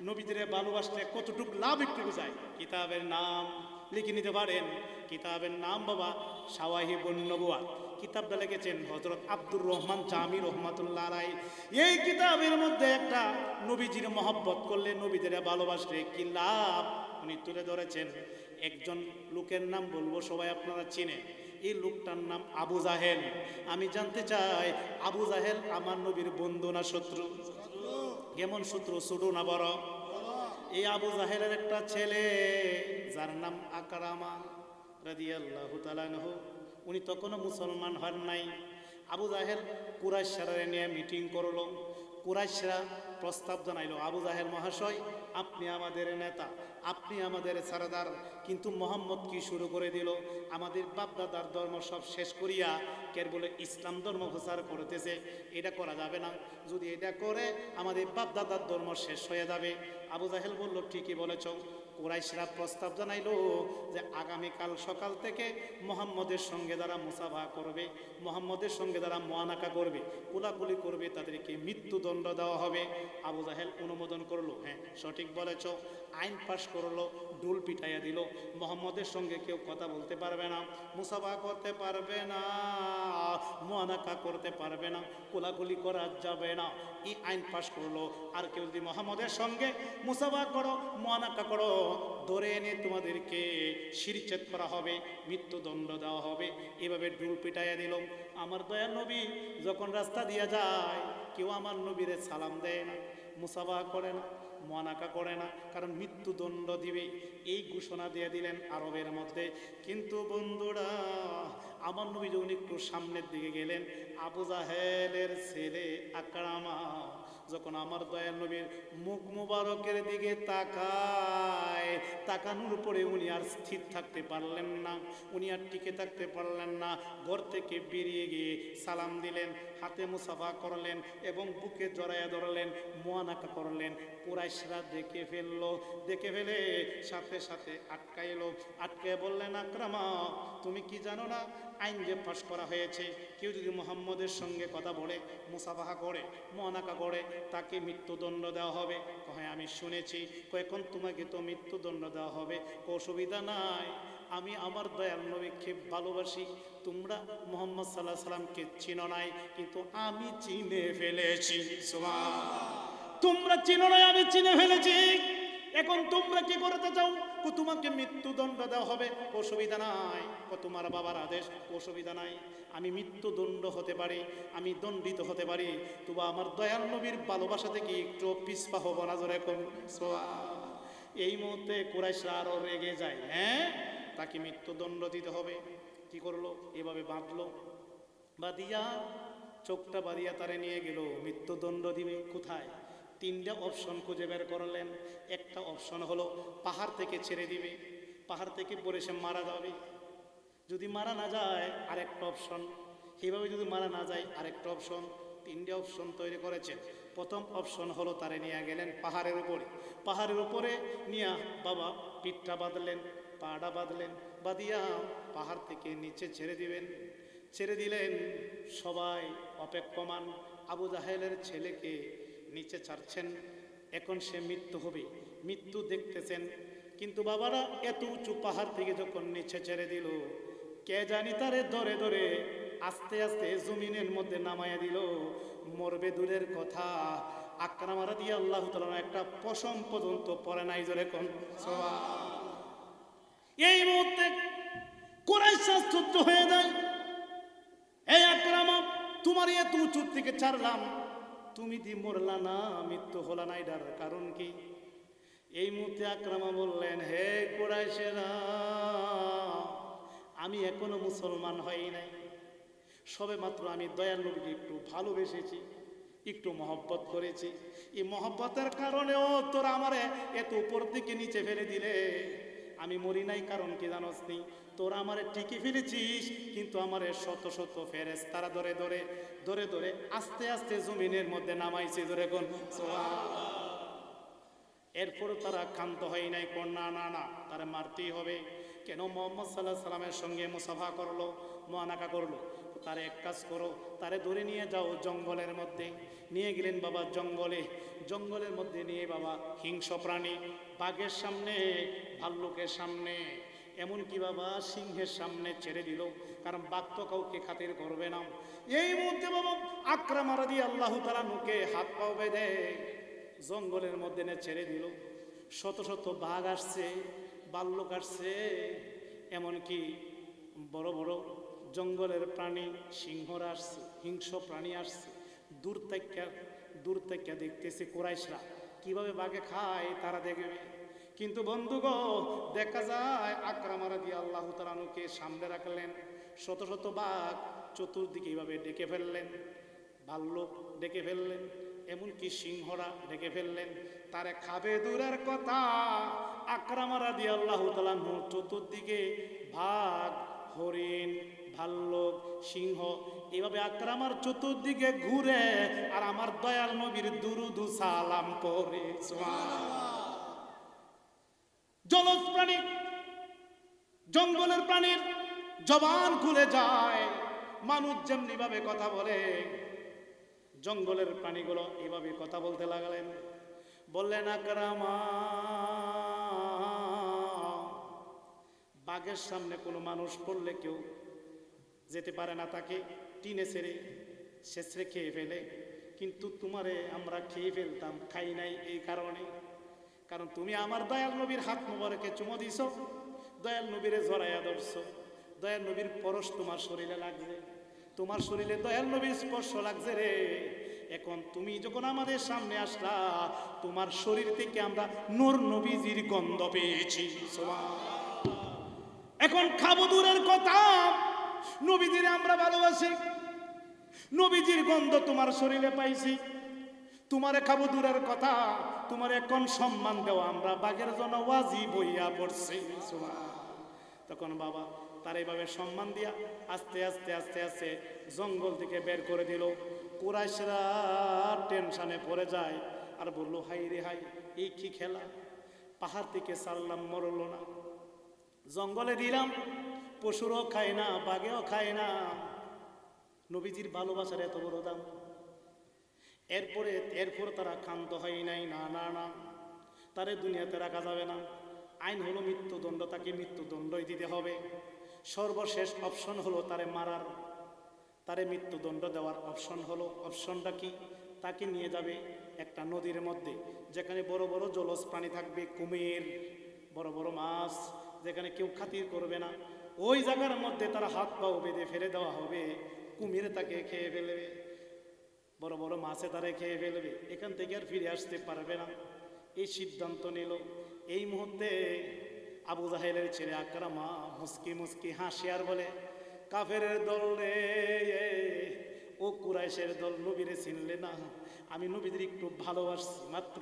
নবীদের ভালোবাসলে কতটুকু লাভ একটু যায় কিতাবের নাম লিখে নিতে পারেন। কিতাবের নাম বাবা সাওয়াহিবুন নবুয়া কিতাবটা লিখেছেন হজরত আব্দুর রহমান জামি রহমাতুল্লাহ আলাই এই কিতাবের মধ্যে একটা নবীজির মহব্বত করলে নবীদের ভালোবাসলে কি লাভ? উনি তুলে ধরেছেন। একজন লোকের নাম বলব সবাই আপনারা চিনেন এই লোকটার নাম আবু জাহেল। আমি জানতে চাই, আবু জাহেল আমার নবীর বন্ধু না শত্রু? কেমন সূত্র ছোটো না বড়? এই আবু জাহেলের একটা ছেলে, যার নাম আকরামা রাদিয়াল্লাহু তালানহ উনি তখনও মুসলমান হন নাই। আবু জাহেল কুরাইশারা নিয়ে মিটিং করল। কুরাইশরা প্রস্তাব জানাইল, আবু জাহেল মহাশয়, আপনি আমাদের নেতা আপনি আমাদের সারদার, কিন্তু মোহাম্মদ কি শুরু করে দিল? আমাদের বাপদাদার ধর্ম সব শেষ করিয়া কের বলে ইসলাম ধর্ম প্রচার করতেছে, এটা করা যাবে না। যদি এটা করে, আমাদের বাপদাদার ধর্ম শেষ হয়ে যাবে। আবু জাহেল বলল, ঠিকই বলেছ। কুরাইশরা প্রস্তাব জানাইল যে, আগামীকাল সকাল থেকে মোহাম্মদের সঙ্গে যারা মুসাফা করবে, মোহাম্মদের সঙ্গে যারা মোয়ানাকা করবে, কোলাকুলি করবে, তাদেরকে মৃত্যুদণ্ড দেওয়া হবে। আবু জাহেল অনুমোদন করল। হ্যাঁ সঠিক বলেছ। আইন পাশ করল ডুল পিটাইয়া দিল। মোহাম্মদের সঙ্গে কেউ কথা বলতে পারবে না, মুসাফা করতে পারবে না মোয়ানাকা করতে পারবে না, কোলাকুলি করা যাবে না। এই আইন পাশ করল, আর কেউ যদি মোহাম্মদের সঙ্গে মুসাফা করো মোয়ানাকা করো, ধরে এনে তোমাদেরকে শিরচেদ করা হবে, মৃত্যুদণ্ড দেওয়া হবে। এভাবে ডুল পিটাইয়া দিল। আমার দয়া নবী যখন রাস্তা দিয়ে যায়, কেউ আমার নবীরে সালাম দেয় না, মুসাফা করে না। মনাকা করে না, কারণ মৃত্যুদণ্ড দিবে। এই ঘোষণা দিয়ে দিলেন আরবের মধ্যে। কিন্তু বন্ধুরা, আমার নবী যখন একটু সামনের দিকে গেলেন। আবু জাহেলের ছেলে আকরামা যখন আমার দয়াল নবীর মুখ মুবারকের দিকে তাকায়, তাকানোর পরে উনি আর স্থির থাকতে পারলেন না, উনি আর টিকে থাকতে পারলেন না, ঘর থেকে বেরিয়ে গিয়ে সালাম দিলেন, হাতে মুসাফা করলেন এবং বুকে জড়াইয়া ধরলেন, মোয়ানাকা করলেন। কুরাইশরা দেখে ফেলল, দেখে ফেলে সাথে সাথে আটকাইলো আটকায় বললেন, আক্রামা, তুমি কি জানো না, আইন যে পাশ করা হয়েছে, কেউ যদি মোহাম্মদের সঙ্গে কথা বলে, মুসাফাহা করে, মোয়ানাকা করে তাকে মৃত্যুদণ্ড দেওয়া হবে। হ্যাঁ আমি শুনেছি। কখন তোমাকে তো মৃত্যুদণ্ড দেওয়া হবে। অসুবিধা নাই। আমি আমার দয়াল নবীকে ভালোবাসি। তোমরা মোহাম্মদ সাল্লাহ সাল্লামকে চিনো নাই, কিন্তু আমি চিনে ফেলেছি। তোমরা চিনো নাই, আমি চিনে ফেলেছি। এখন তোমরা কি করতে চাও? কো তোমাকে মৃত্যুদণ্ড দেওয়া হবে। অসুবিধা নাই। কো তোমার বাবার আদেশ, অসুবিধা নাই। আমি মৃত্যুদণ্ড হতে পারি, আমি দণ্ডিত হতে পারি। তবু আমার দয়াল নবীর ভালোবাসা থেকে একটু পিসপা হব না জোরে কোন এই মুহূর্তে কুরাইশরা আরও রেগে যায়। হ্যাঁ? তাকে মৃত্যুদণ্ড দিতে হবে। কি করল? এভাবে বাঁধলো। বাদিয়া চোখটা বাদিয়া তারে নিয়ে গেল। মৃত্যুদণ্ড দিবে কোথায়? তিনটা অপশন খুঁজে বের করলেন। একটা অপশন হলো পাহাড় থেকে ছেড়ে দিবে। পাহাড় থেকে পড়ে সে মারা যাবে। যদি মারা না যায়, আরেকটা অপশন সেভাবে যদি মারা না যায়, আরেকটা অপশন তিনটে অপশন তৈরি করেছেন। প্রথম অপশন হলো তারে নিয়ে গেলেন পাহাড়ের উপরে। পাহাড়ের উপরে নিয়ে বাবা পিঠটা বাঁধলেন, পাটা বাঁধলেন, বাঁধিয়া পাহাড় থেকে নিচে ছেড়ে দিবেন। ছেড়ে দিলেন সবাই অপেক্ষমান। আবু জাহেলের ছেলেকে নিচে ছাড়ছেন, এখন সে মৃত্যু হবে। মৃত্যু দেখতেছেন, কিন্তু বাবারা এত উঁচু পাহাড় থেকে যখন নিচে ছেড়ে দিল, কে জানি তারে ধরে ধরে আস্তে আস্তে জমিনের মধ্যে নামাইয়া দিল। মরবে দূরের কথা আক্রামারা দিয়ে আল্লাহ তালা একটা পশম পর্যন্ত পরে নাই জোরে কোন? এই মুহূর্তে কোরাই হয়ে যায়। এই আক্রামা, তোমার এত উঁচু থেকে ছাড়লাম তুমি দি মরলা না, মৃত্যু হলা না, এটার কারণ কি? এই মুহূর্তে আক্রামা বললেন, হে কোরাইশেরা, আমি এখনও মুসলমান হই নাই। সবে মাত্র আমি দয়াল নবীকে একটু ভালোবেসেছি, একটু মহব্বত করেছি। এই মহব্বতের কারণেও তোরা আমারে এত উপর দিকে নিচে ফেলে দিলে। আমি মরি নাই, কারণ কি জানোস নি? তোরা আমারে ঠিকই ফেলেছিস, কিন্তু আমারে শত শত ফেরেস তারা ধরে ধরে ধরে ধরে আস্তে আস্তে জমিনের মধ্যে নামাইছে ধরে কোন। এরপর তারা ক্ষান্ত হয় নাই, কোন না না না, তারা মারতেই হবে। কেন মোহাম্মদ সাল্লাহ সাল্লামের সঙ্গে মুসাফা করল, মোয়ানাকা করল? তারে এক কাজ করো, তারে ধরে নিয়ে যাও জঙ্গলের মধ্যে। নিয়ে গেলেন বাবা জঙ্গলে। জঙ্গলের মধ্যে নিয়ে বাবা হিংস্র প্রাণী। বাঘের সামনে, ভাল্লুকের সামনে। এমনকি বাবা সিংহের সামনে ছেড়ে দিল। কারণ বাঘ তো কাউকে খাতির করবে না। এই মুহূর্তে বাবা আক্রামারা দিয়ে আল্লাহ তালা নুকে হাত পাও বেঁধে জঙ্গলের মধ্যে নে ছেড়ে দিল। শত শত বাঘ আসছে। বাল্যক আসছে এমনকি বড় বড় জঙ্গলের প্রাণী, সিংহরা আসছে, হিংস্র প্রাণী আসছে। দূর থেকে দূর থেকে দেখতেছে কোরাইশরা। কীভাবে বাঘে খায় তারা দেখবে। কিন্তু বন্ধুগ দেখা যায় আক্রামারা দিয়ে আল্লাহ তালানুকে সামনে রাখলেন। শত শত বাঘ চতুর্দিকে এইভাবে ডেকে ফেললেন। ভাল্লুক ডেকে ফেললেন, এমনকি সিংহরা ডেকে ফেললেন। তারে খাবে দূরের কথা। আক্রামারা দিয়ে আল্লাহ তালানহু চতুর্দিকে ভাগ, হরিণ, ভাল্লুক, সিংহ, এভাবে আক্রামার চতুর্দিকে ঘুরে আর আমার দয়াল নবীর দুরুদু সালাম করে জলজ প্রাণী, জঙ্গলের প্রাণীর জবান খুলে যায়। মানুষ যেমনি ভাবে কথা বলে, জঙ্গলের প্রাণীগুলো এভাবে কথা বলতে লাগলেন। বললেন, আকরামা, বাঘের সামনে কোনো মানুষ পড়লে কেউ যেতে পারে না তাকে টিনে ছেড়ে, শেষরে খেয়ে ফেলে। কিন্তু তোমারে আমরা খেয়ে ফেলতাম, খাই নাই এই কারণে। কারণ তুমি আমার দয়াল নবীর হাত মোবারকে চুমো দিছ, দয়াল নবীরে জড়াইয়া ধরছ। দয়াল নবীর পরশ তোমার শরীরে লাগছে। তোমার শরীরে দয়াল নবীর স্পর্শ লাগছে রে। এখন তুমি যখন আমাদের সামনে আসলা, তোমার শরীর থেকে আমরা নূর নবীজির গন্ধ পেয়েছি। এখন খাব দূরের কথা। নবীজির আমরা ভালোবাসি। নবীজির গন্ধ তোমার শরীরে পাইছি। তোমারে খাব দূরের কথা। তোমার এখন সম্মান দেওয়া আমরা বাঘের জন্য ওয়াজি বইয়া পড়ছি। তখন বাবা তার এইভাবে সম্মান দিয়া আস্তে আস্তে আস্তে আস্তে জঙ্গল থেকে বের করে দিল। কুরাইশরা টেনশনে পড়ে যায় আর বলল, হাই রে হাই, এই কি খেলা? পাহাড় থেকে সারলাম, মরল না। জঙ্গলে দিলাম, পশুরও খায় না, বাঘেও খায় না। নবীজির ভালোবাসার এত বড় দাম। এরপরে, এরপর তারা ক্ষান্ত হয় নাই, না না না। তারে দুনিয়াতে রাখা যাবে না। আইন হলো মৃত্যুদণ্ড, তাকে মৃত্যুদণ্ডই দিতে হবে। সর্বশেষ অপশন হলো তারে মারার, তারে মৃত্যুদণ্ড দেওয়ার অপশন হলো। অপশনটা কি? তাকে নিয়ে যাবে একটা নদীর মধ্যে, যেখানে বড় বড় জলজ প্রাণী থাকবে, কুমির, বড় বড় মাছ, যেখানে কেউ খাতির করবে না। ওই জায়গার মধ্যে তারা হাত পাও বেঁধে ফেলে দেওয়া হবে, কুমিরে তাকে খেয়ে ফেলবে, বড় বড় মাছে তারে খেয়ে ফেলবে, এখান থেকে আর ফিরে আসতে পারবে না। এই সিদ্ধান্ত নিল। এই মুহূর্তে আবু জাহেলের ছেলে আকরামা মুস্কি মুস্কি হাসি আর বলে কাফের দল রে, ও কুরাইশের দল নবীরে চিনলে না। আমি নবীদের একটু ভালোবাসছি মাত্র।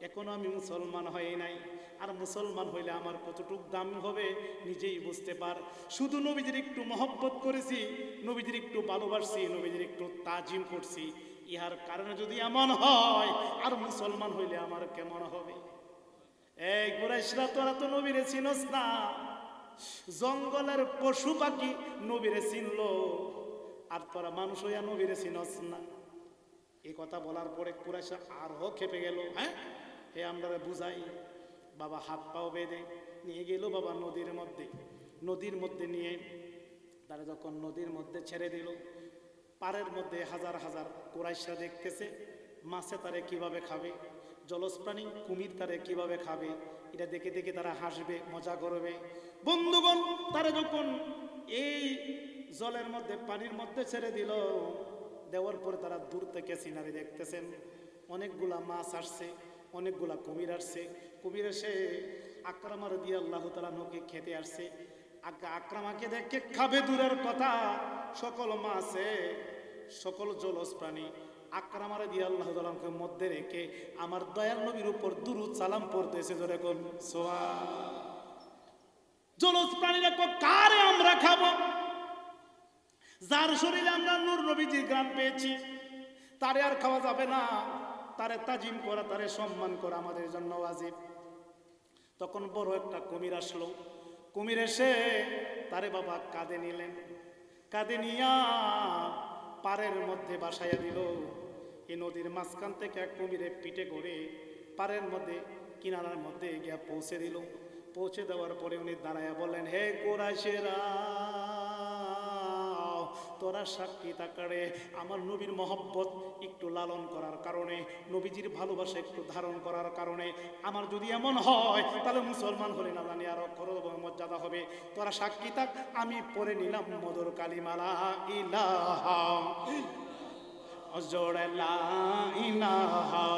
এখনও আমি মুসলমান হই নাই। আর মুসলমান হইলে আমার কতটুক দাম হবে নিজেই বুঝতে পার। শুধু নবীদের একটু মহব্বত করেছি, নবীদের একটু ভালোবাসছি, নবীদের একটু তাজিম করছি। ইহার কারণে যদি এমন হয়, আর মুসলমান হইলে আমার কেমন হবে? কুরাইশরা তোরা তো নবীরে চিনস না। জঙ্গলের পশু পাখি নবীরে চিনলো, আর তোরা মানুষ হইয়া নবীরে চিনস না। এই কথা বলার পরে কুরাইশা আরও খেপে গেল হ্যাঁ? হে আমরা বুঝাই, বাবা হাত পাও বেঁধে নিয়ে গেল বাবা নদীর মধ্যে। নদীর মধ্যে নিয়ে তারা যখন নদীর মধ্যে ছেড়ে দিল, পাড়ের মধ্যে হাজার হাজার কুরাইশা দেখতেছে, মাছে তারে কীভাবে খাবে? জলজ প্রাণী কুমির তারে কীভাবে খাবে? এটা দেখে দেখে তারা হাসবে, মজা করবে। বন্ধুগণ, তারা যখন এই জলের মধ্যে, পানির মধ্যে ছেড়ে দিল, দেওয়ার পরে তারা দূর থেকে সিনারি দেখতেছেন। অনেকগুলা মাছ আসছে, অনেকগুলা কুমির আসছে। কুমির এসে আক্রামার দিয়ে আল্লাহ তালা নকে খেতে আসছে। আক- আক্রামাকে দেখে খাবে দূরের কথা। সকল মাছে, সকল জলজ প্রাণী আক্রামারে দিয়ে আল্লাহ তালামকে মধ্যে রেখে আমার দয়াল নবীর উপর দুরুদ সালাম পড়তেছে ধরে কোন? সোয়া জলজ প্রাণীরা কারে আমরা খাব। যার শরীরে আমরা নূর নবীজির গ্রাম পেয়েছি, তারে আর খাওয়া যাবে না। তারে তাজিম করা, তারে সম্মান করা আমাদের জন্য ওয়াজিব। তখন বড় একটা কুমির আসলো। কুমির এসে তারে বাবা কাঁদে নিলেন। কাঁদে নিয়া পাড়ের মধ্যে বাসাইয়া দিল। এই নদীর মাঝখান থেকে এক কুমিরে পিঠে করে পাড়ের মধ্যে, কিনারার মধ্যে গিয়া পৌঁছে দিল। পৌঁছে দেওয়ার পরে উনি দাঁড়াইয়া বললেন, হে কোরাইশেরা, তোরা সাক্ষী তাকারে আমার নবীর মহব্বত একটু লালন করার কারণে, নবীজির ভালোবাসা একটু ধারণ করার কারণে, আমার যদি এমন হয়, তাহলে মুসলমান হলে না জানি আরও করব মর্যাদা হবে। তোরা সাক্ষী থাক, আমি পরে নিলাম মধুর কালিমালা, ইলাহা জোড়ে লা ইলাহা